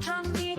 전기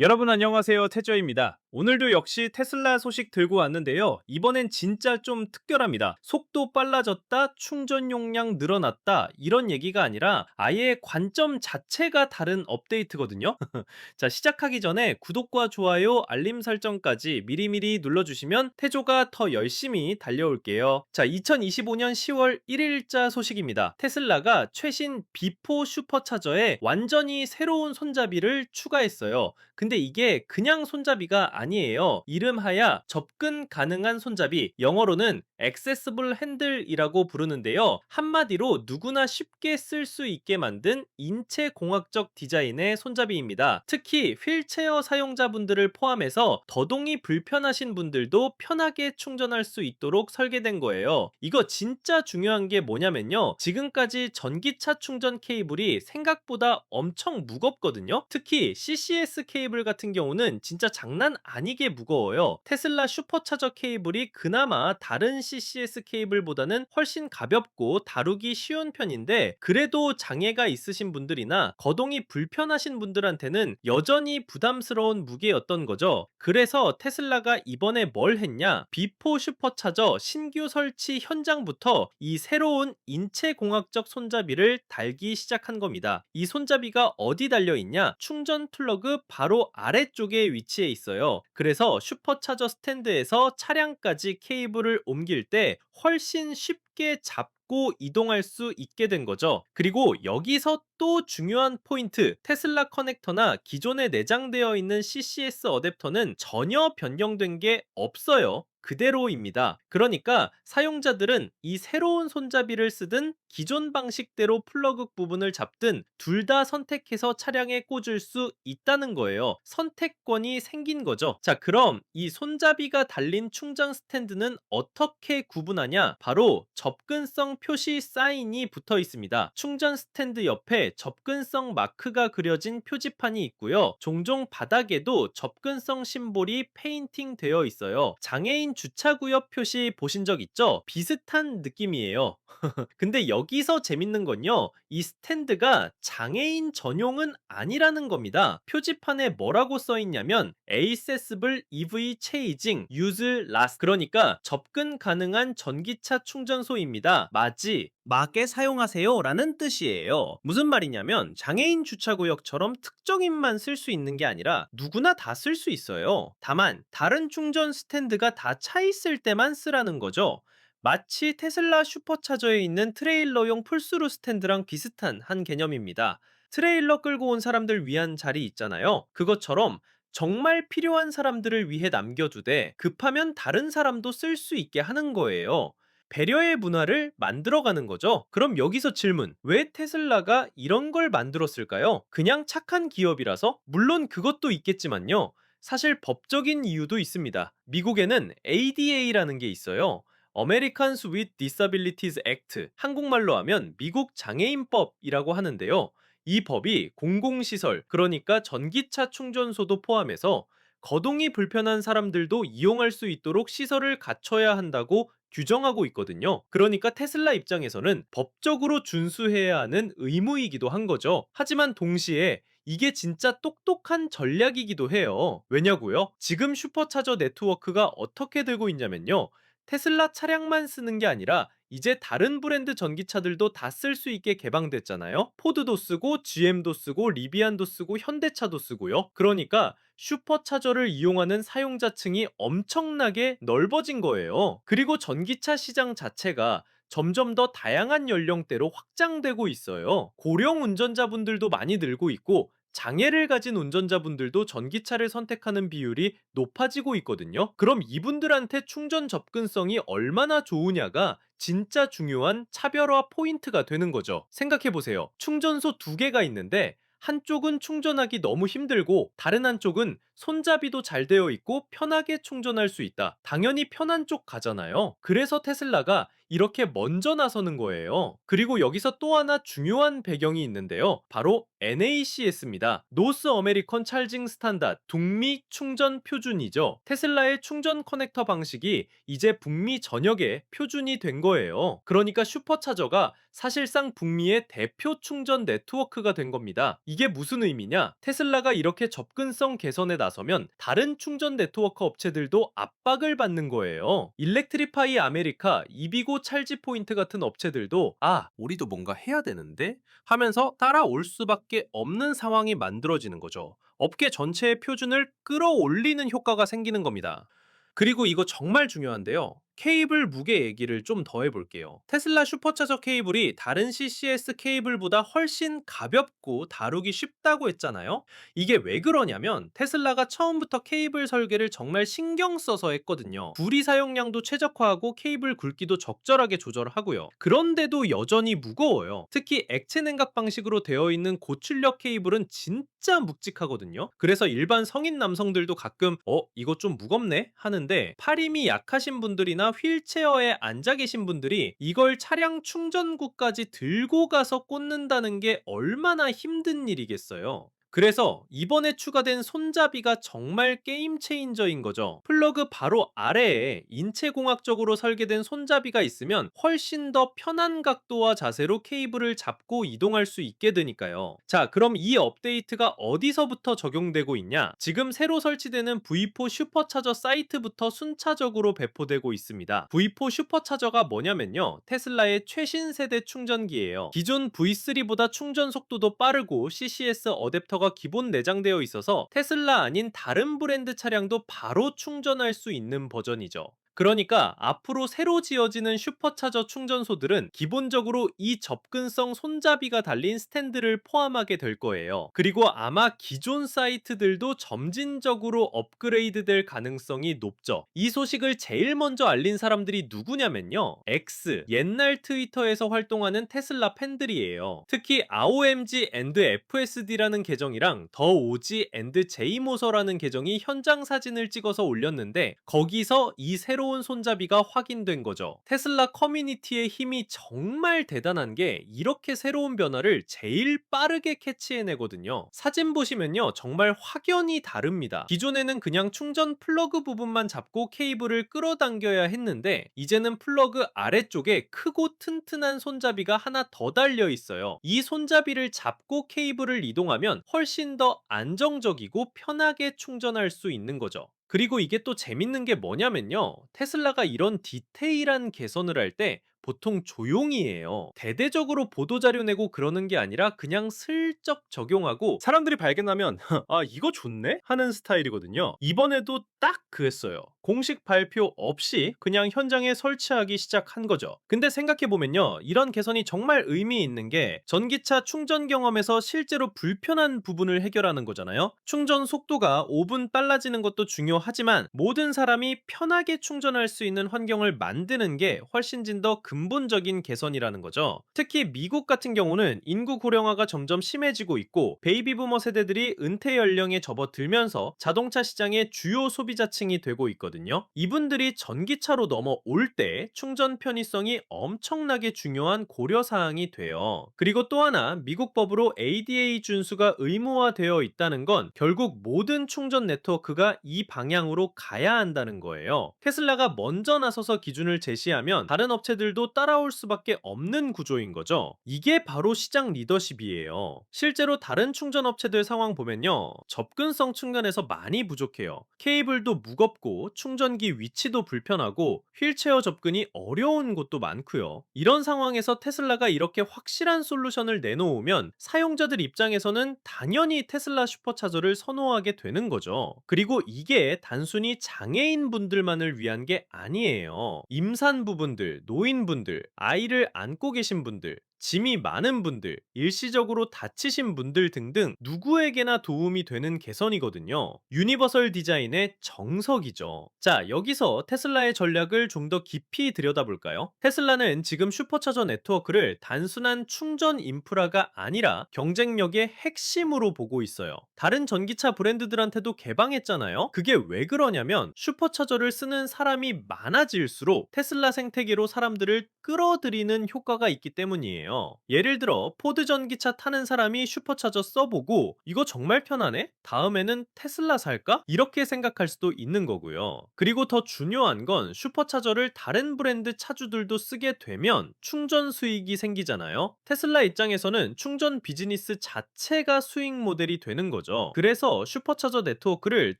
여러분 안녕하세요. 태저입니다. 오늘도 역시 테슬라 소식 들고 왔는데요. 이번엔 진짜 좀 특별합니다. 속도 빨라졌다 충전 용량 늘어났다 이런 얘기가 아니라 아예 관점 자체가 다른 업데이트거든요. 자 시작하기 전에 구독과 좋아요 알림 설정까지 미리미리 눌러주시면 태조가 더 열심히 달려올게요. 자 2025년 10월 1일자 소식입니다. 테슬라가 최신 비포 슈퍼차저에 완전히 새로운 손잡이를 추가했어요. 근데 이게 그냥 손잡이가 아니에요. 이름하야 접근 가능한 손잡이, 영어로는 accessible handle이라고 부르는데요. 한마디로 누구나 쉽게 쓸 수 있게 만든 인체 공학적 디자인의 손잡이입니다. 특히 휠체어 사용자분들을 포함해서 더동이 불편하신 분들도 편하게 충전할 수 있도록 설계된 거예요. 이거 진짜 중요한 게 뭐냐면요. 지금까지 전기차 충전 케이블이 생각보다 엄청 무겁거든요. 특히 CCS 케이블 같은 경우는 진짜 장난 아니게 무거워요. 테슬라 슈퍼차저 케이블이 그나마 다른 CCS 케이블보다는 훨씬 가볍고 다루기 쉬운 편인데 그래도 장애가 있으신 분들이나 거동이 불편하신 분들한테는 여전히 부담스러운 무게였던 거죠. 그래서 테슬라가 이번에 뭘 했냐? 비포 슈퍼차저 신규 설치 현장부터 이 새로운 인체 공학적 손잡이를 달기 시작한 겁니다. 이 손잡이가 어디 달려 있냐? 충전 플러그 바로 아래쪽에 위치해 있어요. 그래서 슈퍼차저 스탠드에서 차량까지 케이블을 옮길 때 훨씬 쉽게 잡고 이동할 수 있게 된 거죠. 그리고 여기서 또 중요한 포인트, 테슬라 커넥터나 기존에 내장되어 있는 CCS 어댑터는 전혀 변경된 게 없어요. 그대로입니다. 그러니까 사용자들은 이 새로운 손잡이를 쓰든 기존 방식대로 플러그 부분을 잡든 둘 다 선택해서 차량에 꽂을 수 있다는 거예요. 선택권이 생긴 거죠. 자, 그럼 이 손잡이가 달린 충전 스탠드는 어떻게 구분하냐? 바로 접근성 표시 사인이 붙어 있습니다. 충전 스탠드 옆에 접근성 마크가 그려진 표지판이 있고요. 종종 바닥에도 접근성 심볼이 페인팅 되어 있어요. 장애인 주차구역 표시 보신 적 있죠? 비슷한 느낌이에요. 근데 여기서 재밌는 건요. 이 스탠드가 장애인 전용은 아니라는 겁니다. 표지판에 뭐라고 써 있냐면 Accessible EV Charging Use Last 그러니까 접근 가능한 전기차 충전소입니다. 맞이 막에 사용하세요 라는 뜻이에요. 무슨 말이냐면 장애인 주차구역처럼 특정인만 쓸 수 있는 게 아니라 누구나 다 쓸 수 있어요. 다만 다른 충전 스탠드가 다 차 있을 때만 쓰라는 거죠. 마치 테슬라 슈퍼차저에 있는 트레일러용 풀스루 스탠드랑 비슷한 한 개념입니다. 트레일러 끌고 온 사람들 위한 자리 있잖아요. 그것처럼 정말 필요한 사람들을 위해 남겨두되 급하면 다른 사람도 쓸 수 있게 하는 거예요. 배려의 문화를 만들어가는 거죠. 그럼 여기서 질문. 왜 테슬라가 이런 걸 만들었을까요? 그냥 착한 기업이라서? 물론 그것도 있겠지만요. 사실 법적인 이유도 있습니다. 미국에는 ADA라는 게 있어요. Americans with Disabilities Act, 한국말로 하면 미국 장애인법이라고 하는데요. 이 법이 공공시설, 그러니까 전기차 충전소도 포함해서 거동이 불편한 사람들도 이용할 수 있도록 시설을 갖춰야 한다고 규정하고 있거든요. 그러니까 테슬라 입장에서는 법적으로 준수해야 하는 의무이기도 한 거죠. 하지만 동시에 이게 진짜 똑똑한 전략이기도 해요. 왜냐고요? 지금 슈퍼차저 네트워크가 어떻게 되고 있냐면요. 테슬라 차량만 쓰는 게 아니라 이제 다른 브랜드 전기차들도 다 쓸 수 있게 개방됐잖아요. 포드도 쓰고 GM도 쓰고 리비안도 쓰고 현대차도 쓰고요. 그러니까 슈퍼차저를 이용하는 사용자층이 엄청나게 넓어진 거예요. 그리고 전기차 시장 자체가 점점 더 다양한 연령대로 확장되고 있어요. 고령 운전자분들도 많이 늘고 있고 장애를 가진 운전자분들도 전기차를 선택하는 비율이 높아지고 있거든요. 그럼 이분들한테 충전 접근성이 얼마나 좋으냐가 진짜 중요한 차별화 포인트가 되는 거죠. 생각해보세요. 충전소 두 개가 있는데 한쪽은 충전하기 너무 힘들고 다른 한쪽은 손잡이도 잘 되어 있고 편하게 충전할 수 있다. 당연히 편한 쪽 가잖아요. 그래서 테슬라가 이렇게 먼저 나서는 거예요. 그리고 여기서 또 하나 중요한 배경이 있는데요. 바로 NACS입니다. 노스 아메리컨 찰징 스탄다드 북미 충전 표준이죠. 테슬라의 충전 커넥터 방식이 이제 북미 전역에 표준이 된 거예요. 그러니까 슈퍼차저가 사실상 북미의 대표 충전 네트워크가 된 겁니다. 이게 무슨 의미냐? 테슬라가 이렇게 접근성 개선에 나서면 다른 충전 네트워크 업체들도 압박을 받는 거예요. 일렉트리파이 아메리카, 이비고 찰지 포인트 같은 업체들도 아, 우리도 뭔가 해야 되는데 하면서 따라올 수밖에 없는 상황이 만들어지는 거죠. 업계 전체의 표준을 끌어올리는 효과가 생기는 겁니다. 그리고 이거 정말 중요한데요. 케이블 무게 얘기를 좀 더 해볼게요. 테슬라 슈퍼차저 케이블이 다른 CCS 케이블보다 훨씬 가볍고 다루기 쉽다고 했잖아요. 이게 왜 그러냐면 테슬라가 처음부터 케이블 설계를 정말 신경 써서 했거든요. 부리 사용량도 최적화하고 케이블 굵기도 적절하게 조절하고요. 그런데도 여전히 무거워요. 특히 액체 냉각 방식으로 되어 있는 고출력 케이블은 진짜 묵직하거든요. 그래서 일반 성인 남성들도 가끔 어 이거 좀 무겁네 하는데 팔 힘이 약하신 분들이나 휠체어에 앉아 계신 분들이 이걸 차량 충전구까지 들고 가서 꽂는다는 게 얼마나 힘든 일이겠어요. 그래서 이번에 추가된 손잡이가 정말 게임 체인저인 거죠. 플러그 바로 아래에 인체공학적으로 설계된 손잡이가 있으면 훨씬 더 편한 각도와 자세로 케이블을 잡고 이동할 수 있게 되니까요. 자, 그럼 이 업데이트가 어디서부터 적용되고 있냐? 지금 새로 설치되는 V4 슈퍼차저 사이트부터 순차적으로 배포되고 있습니다. V4 슈퍼차저가 뭐냐면요. 테슬라의 최신 세대 충전기예요. 기존 V3보다 충전 속도도 빠르고 CCS 어댑 터가 기본 내장되어 있어서 테슬라 아닌 다른 브랜드 차량도 바로 충전할 수 있는 버전이죠. 그러니까 앞으로 새로 지어지는 슈퍼차저 충전소들은 기본적으로 이 접근성 손잡이가 달린 스탠드를 포함하게 될 거예요. 그리고 아마 기존 사이트들도 점진적으로 업그레이드 될 가능성이 높죠. 이 소식을 제일 먼저 알린 사람들이 누구냐면요. X, 옛날 트위터에서 활동하는 테슬라 팬들이에요. 특히 AOMG and FSD라는 계정이랑 더 오지 and J모서라는 계정이 현장 사진을 찍어서 올렸는데 거기서 이 새로 운 손잡이가 확인된 거죠. 테슬라 커뮤니티의 힘이 정말 대단한 게 이렇게 새로운 변화를 제일 빠르게 캐치해내거든요. 사진 보시면요. 정말 확연히 다릅니다. 기존에는 그냥 충전 플러그 부분만 잡고 케이블을 끌어당겨야 했는데 이제는 플러그 아래쪽에 크고 튼튼한 손잡이가 하나 더 달려 있어요. 이 손잡이를 잡고 케이블을 이동하면 훨씬 더 안정적이고 편하게 충전할 수 있는 거죠. 그리고 이게 또 재밌는 게 뭐냐면요. 테슬라가 이런 디테일한 개선을 할 때 보통 조용히 해요. 대대적으로 보도자료 내고 그러는 게 아니라 그냥 슬쩍 적용하고 사람들이 발견하면 아, 이거 좋네? 하는 스타일이거든요. 이번에도 딱 그랬어요. 공식 발표 없이 그냥 현장에 설치하기 시작한 거죠. 근데 생각해보면요. 이런 개선이 정말 의미 있는 게 전기차 충전 경험에서 실제로 불편한 부분을 해결하는 거잖아요. 충전 속도가 5분 빨라지는 것도 중요하지만 모든 사람이 편하게 충전할 수 있는 환경을 만드는 게 훨씬 더 근본적인 개선이라는 거죠. 특히 미국 같은 경우는 인구 고령화가 점점 심해지고 있고 베이비 부머 세대들이 은퇴 연령에 접어들면서 자동차 시장의 주요 소비자층이 되고 있거든요. 이분들이 전기차로 넘어올 때 충전 편의성이 엄청나게 중요한 고려 사항이 돼요. 그리고 또 하나 미국 법으로 ADA 준수가 의무화되어 있다는 건 결국 모든 충전 네트워크가 이 방향으로 가야 한다는 거예요. 테슬라가 먼저 나서서 기준을 제시하면 다른 업체들도 따라올 수밖에 없는 구조인 거죠. 이게 바로 시장 리더십이에요. 실제로 다른 충전 업체들 상황 보면요. 접근성 측면에서 많이 부족해요. 케이블도 무겁고 충전기 위치도 불편하고 휠체어 접근이 어려운 곳도 많고요. 이런 상황에서 테슬라가 이렇게 확실한 솔루션을 내놓으면 사용자들 입장에서는 당연히 테슬라 슈퍼차저를 선호하게 되는 거죠. 그리고 이게 단순히 장애인 분들만을 위한 게 아니에요. 임산부분들, 노인분들, 아이를 안고 계신 분들, 짐이 많은 분들, 일시적으로 다치신 분들 등등 누구에게나 도움이 되는 개선이거든요. 유니버설 디자인의 정석이죠. 자, 여기서 테슬라의 전략을 좀 더 깊이 들여다볼까요? 테슬라는 지금 슈퍼차저 네트워크를 단순한 충전 인프라가 아니라 경쟁력의 핵심으로 보고 있어요. 다른 전기차 브랜드들한테도 개방했잖아요. 그게 왜 그러냐면 슈퍼차저를 쓰는 사람이 많아질수록 테슬라 생태계로 사람들을 끌어들이는 효과가 있기 때문이에요. 예를 들어 포드 전기차 타는 사람이 슈퍼차저 써보고 이거 정말 편하네? 다음에는 테슬라 살까? 이렇게 생각할 수도 있는 거고요. 그리고 더 중요한 건 슈퍼차저를 다른 브랜드 차주들도 쓰게 되면 충전 수익이 생기잖아요. 테슬라 입장에서는 충전 비즈니스 자체가 수익 모델이 되는 거죠. 그래서 슈퍼차저 네트워크를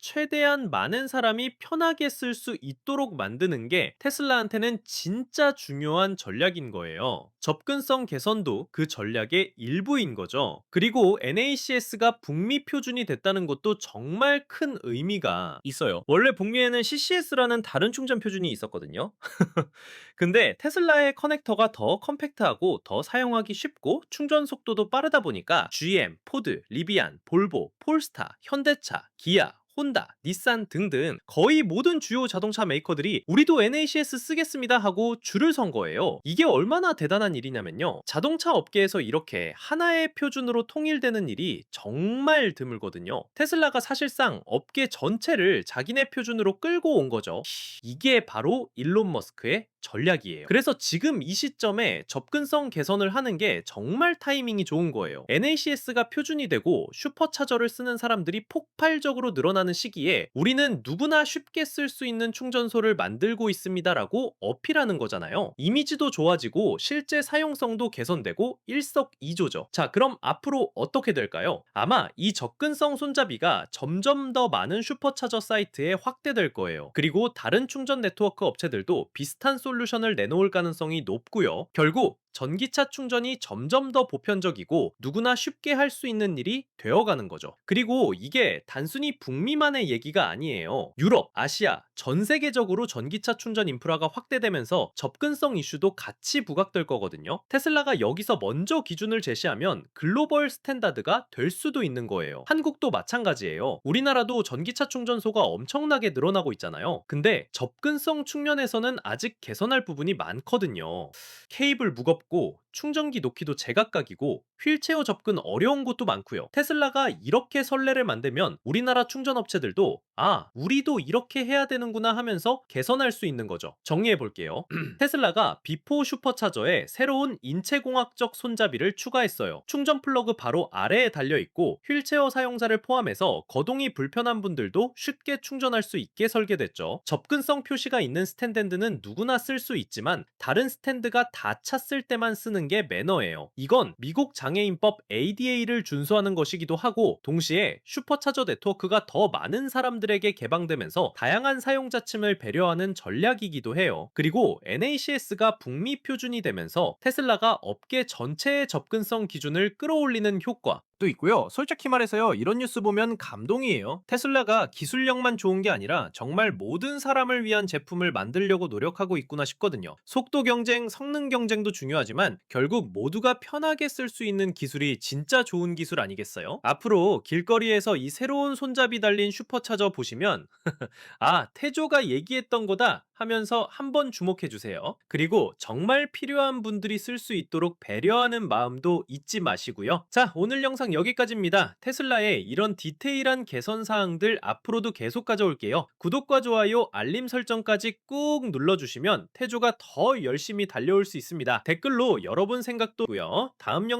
최대한 많은 사람이 편하게 쓸 수 있도록 만드는 게 테슬라한테는 진짜 중요한 전략인 거예요. 접근성 개선 도 그 전략의 일부인 거죠. 그리고 NACS가 북미 표준이 됐다는 것도 정말 큰 의미가 있어요. 원래 북미에는 CCS라는 다른 충전 표준이 있었거든요. 근데 테슬라의 커넥터가 더 컴팩트하고 더 사용하기 쉽고 충전 속도도 빠르다 보니까 GM, 포드, 리비안, 볼보, 폴스타, 현대차, 기아, 혼다, 닛산 등등 거의 모든 주요 자동차 메이커들이 우리도 NACS 쓰겠습니다 하고 줄을 선 거예요. 이게 얼마나 대단한 일이냐면요. 자동차 업계에서 이렇게 하나의 표준으로 통일되는 일이 정말 드물거든요. 테슬라가 사실상 업계 전체를 자기네 표준으로 끌고 온 거죠. 이게 바로 일론 머스크의 전략이에요. 그래서 지금 이 시점에 접근성 개선을 하는 게 정말 타이밍이 좋은 거예요. NACS가 표준이 되고 슈퍼차저를 쓰는 사람들이 폭발적으로 늘어나는 시기에 우리는 누구나 쉽게 쓸 수 있는 충전소를 만들고 있습니다라고 어필하는 거잖아요. 이미지도 좋아지고 실제 사용성도 개선되고 일석이조죠. 자, 그럼 앞으로 어떻게 될까요? 아마 이 접근성 손잡이가 점점 더 많은 슈퍼차저 사이트에 확대될 거예요. 그리고 다른 충전 네트워크 업체들도 비슷한 솔 루션을 내놓을 가능성이 높고요. 결국 전기차 충전이 점점 더 보편적이고 누구나 쉽게 할 수 있는 일이 되어가는 거죠. 그리고 이게 단순히 북미만의 얘기가 아니에요. 유럽, 아시아, 전 세계적으로 전기차 충전 인프라가 확대되면서 접근성 이슈도 같이 부각될 거거든요. 테슬라가 여기서 먼저 기준을 제시하면 글로벌 스탠다드가 될 수도 있는 거예요. 한국도 마찬가지예요. 우리나라도 전기차 충전소가 엄청나게 늘어나고 있잖아요. 근데 접근성 측면에서는 아직 개선할 부분이 많거든요. 케이블 무겁고 충전기 놓기도 제각각이고 휠체어 접근 어려운 곳도 많고요. 테슬라가 이렇게 선례를 만들면 우리나라 충전 업체들도 아, 우리도 이렇게 해야 되는구나 하면서 개선할 수 있는 거죠. 정리해 볼게요. 테슬라가 비포 슈퍼차저에 새로운 인체공학적 손잡이를 추가했어요. 충전 플러그 바로 아래에 달려 있고 휠체어 사용자를 포함해서 거동이 불편한 분들도 쉽게 충전할 수 있게 설계됐죠. 접근성 표시가 있는 스탠드는 누구나 쓸 수 있지만 다른 스탠드가 다 찼을 때만 쓰는 게 매너예요. 이건 미국 장애인법 ADA를 준수하는 것이기도 하고 동시에 슈퍼차저 네트워크가 더 많은 사람들 에게 개방되면서 다양한 사용자층을 배려하는 전략이기도 해요. 그리고 NACS가 북미 표준이 되면서 테슬라가 업계 전체의 접근성 기준을 끌어올리는 효과 도 있고요. 솔직히 말해서요. 이런 뉴스 보면 감동이에요. 테슬라가 기술력만 좋은 게 아니라 정말 모든 사람을 위한 제품을 만들려고 노력하고 있구나 싶거든요. 속도 경쟁, 성능 경쟁도 중요하지만 결국 모두가 편하게 쓸 수 있는 기술이 진짜 좋은 기술 아니겠어요? 앞으로 길거리에서 이 새로운 손잡이 달린 슈퍼차저 보시면 아, 태조가 얘기했던 거다 하면서 한번 주목해 주세요. 그리고 정말 필요한 분들이 쓸 수 있도록 배려하는 마음도 잊지 마시고요. 자, 오늘 영상 여기까지입니다. 테슬라의 이런 디테일한 개선 사항들 앞으로도 계속 가져올게요. 구독과 좋아요, 알림 설정까지 꾹 눌러주시면 태조가 더 열심히 달려올 수 있습니다. 댓글로 여러분 생각도고요. 다음 영